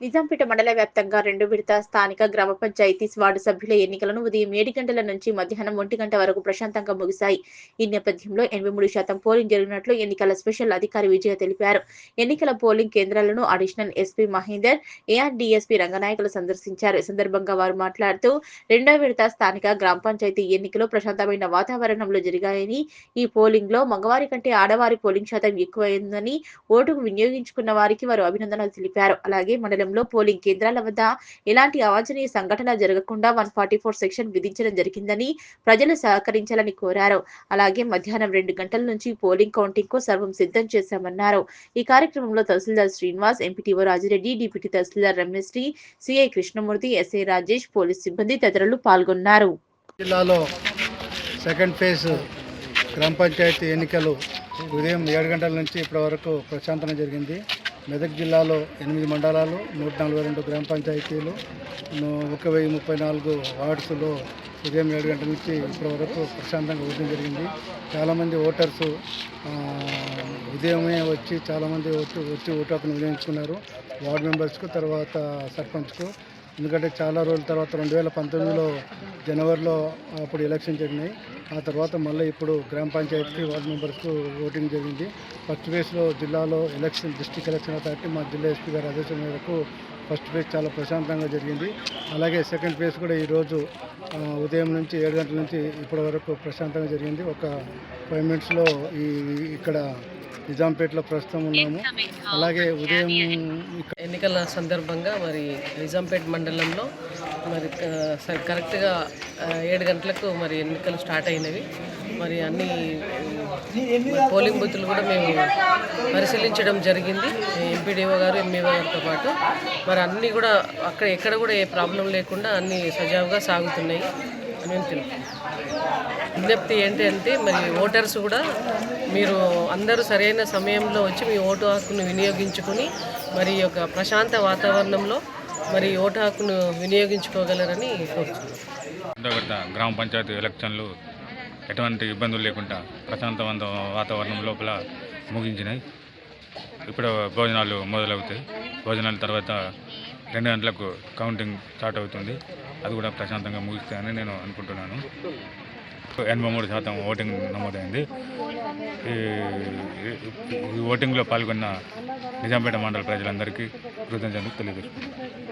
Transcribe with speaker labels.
Speaker 1: నిజాంపేట మండల వ్యాప్తంగా రెండు విడత స్థానిక గ్రామ పంచాయతీ వార్డు సభ్యుల ఎన్నికలను ఉదయం ఏడు గంటల నుంచి మధ్యాహ్నం ఒంటి గంట వరకు ప్రశాంతంగా ముగిశాయి. ఈ నేపథ్యంలో ఎనభై మూడు శాతం పోలింగ్ జరిగినట్లు ఎన్నికల స్పెషల్ అధికారి విజయ తెలిపారు. ఎన్నికల పోలింగ్ కేంద్రాలను additional SP Mahender AR DSP Ranganayakulu సందర్శించారు. ఈ సందర్భంగా వారు మాట్లాడుతూ రెండో విడత స్థానిక గ్రామ పంచాయతీ ఎన్నికలు ప్రశాంతమైన వాతావరణంలో జరిగాయని ఈ పోలింగ్లో మగవారి కంటే ఆడవారి పోలింగ్ శాతం ఎక్కువైందని ఓటుకు వినియోగించుకున్న వారికి వారు అభినందనలు తెలిపారు. అలాగే మండలం మండలంలో పోలింగ్ కేంద్రాల వద్ద ఎలాంటి అవాంఛనీయ సంఘటన జరగకుండా వన్ ఫార్టీ ఫోర్ సెక్షన్ విధించడం జరిగిందని ప్రజలు సహకరించాలని కోరారు. అలాగే మధ్యాహ్నం రెండు గంటల నుంచి పోలింగ్ కౌంటింగ్కు సర్వం సిద్ధం చేశామన్నారు. ఈ కార్యక్రమంలో tahsildar Srinivas MPTO Rajireddy deputy tahsildar Rameshri CI Krishnamurthy SI Rajesh police సిబ్బంది తదితరులు పాల్గొన్నారు.
Speaker 2: జిల్లాలో సెకండ్ ఫేజ్ గ్రామ పంచాయతీ ఎన్నికలు ఉదయం ఏడు గంటల నుంచి ఇప్పటి వరకు ప్రశాంతన జరిగింది. మెదక్ జిల్లాలో ఎనిమిది మండలాలు నూట నలభై రెండు గ్రామ పంచాయతీలు ఒక వెయ్యి ముప్పై నాలుగు వార్డ్స్లో ఉదయం ఏడు గంటల నుంచి ఇప్పటి వరకు ప్రశాంతంగా ఓటింగ్ జరిగింది. చాలామంది ఓటర్సు ఉదయమే వచ్చి చాలామంది వచ్చి వచ్చి ఓటు హక్కును వినియోగించుకున్నారు. వార్డు మెంబర్స్కు తర్వాత సర్పంచ్కు. ఎందుకంటే చాలా రోజుల తర్వాత రెండు వేల పంతొమ్మిదిలో జనవరిలో అప్పుడు ఎలక్షన్ జరిగినాయి. ఆ తర్వాత మళ్ళీ ఇప్పుడు గ్రామ పంచాయతీకి వార్డు మెంబర్స్కు ఓటింగ్ జరిగింది. ఫస్ట్ ఫేజ్లో జిల్లాలో ఎలక్షన్ డిస్టిక్ ఎలక్షన్ అథారిటీ మా జిల్లా ఎస్పీ గారి ఆదేశం మేరకు ఫస్ట్ ఫేజ్ చాలా ప్రశాంతంగా జరిగింది. అలాగే సెకండ్ ఫేజ్ కూడా ఈరోజు ఉదయం నుంచి ఏడు గంటల నుంచి ఇప్పటి వరకు ప్రశాంతంగా జరిగింది. ఒక ఫైవ్ మినిట్స్లో ఈ ఇక్కడ నిజాంపేటలో ప్రస్తుతం ఉన్నాము. అలాగే ఉదయం
Speaker 3: ఎన్నికల సందర్భంగా మరి నిజాంపేట్ మండలంలో మరి కరెక్ట్గా ఏడు గంటలకు మరి ఎన్నికలు స్టార్ట్ అయినవి. మరి అన్ని పోలింగ్ బూతులు కూడా మేము పరిశీలించడం జరిగింది. ఎంపీడీఓ గారు ఎంఈఓ గారితో పాటు మరి అన్నీ కూడా అక్కడ ఎక్కడ కూడా ఏ ప్రాబ్లం లేకుండా అన్నీ సజావుగా సాగుతున్నాయి. మేము తెలుపుతున్నాం విజ్ఞప్తి ఏంటి అంటే మరి ఓటర్స్ కూడా మీరు అందరూ సరైన సమయంలో వచ్చి మీ ఓటు హక్కును వినియోగించుకుని మరి ఒక ప్రశాంత వాతావరణంలో మరి ఓటు హక్కును వినియోగించుకోగలరని కోరుతున్నాను
Speaker 4: గ్రామ పంచాయతీ ఎలక్షన్లు ఎటువంటి ఇబ్బందులు లేకుండా ప్రశాంతవంత వాతావరణం లోపల ముగించినాయి. ఇప్పుడు భోజనాలు మొదలవుతాయి. భోజనాల తర్వాత రెండు గంటలకు కౌంటింగ్ స్టార్ట్ అవుతుంది. అది కూడా ప్రశాంతంగా ముగిస్తాయని నేను అనుకుంటున్నాను. ఎనభై మూడు శాతం ఓటింగ్ నమోదైంది. ఈ ఓటింగ్లో పాల్గొన్న నిజాంపేట మండల ప్రజలందరికీ కృతజ్ఞతలు తెలియజేస్తున్నాను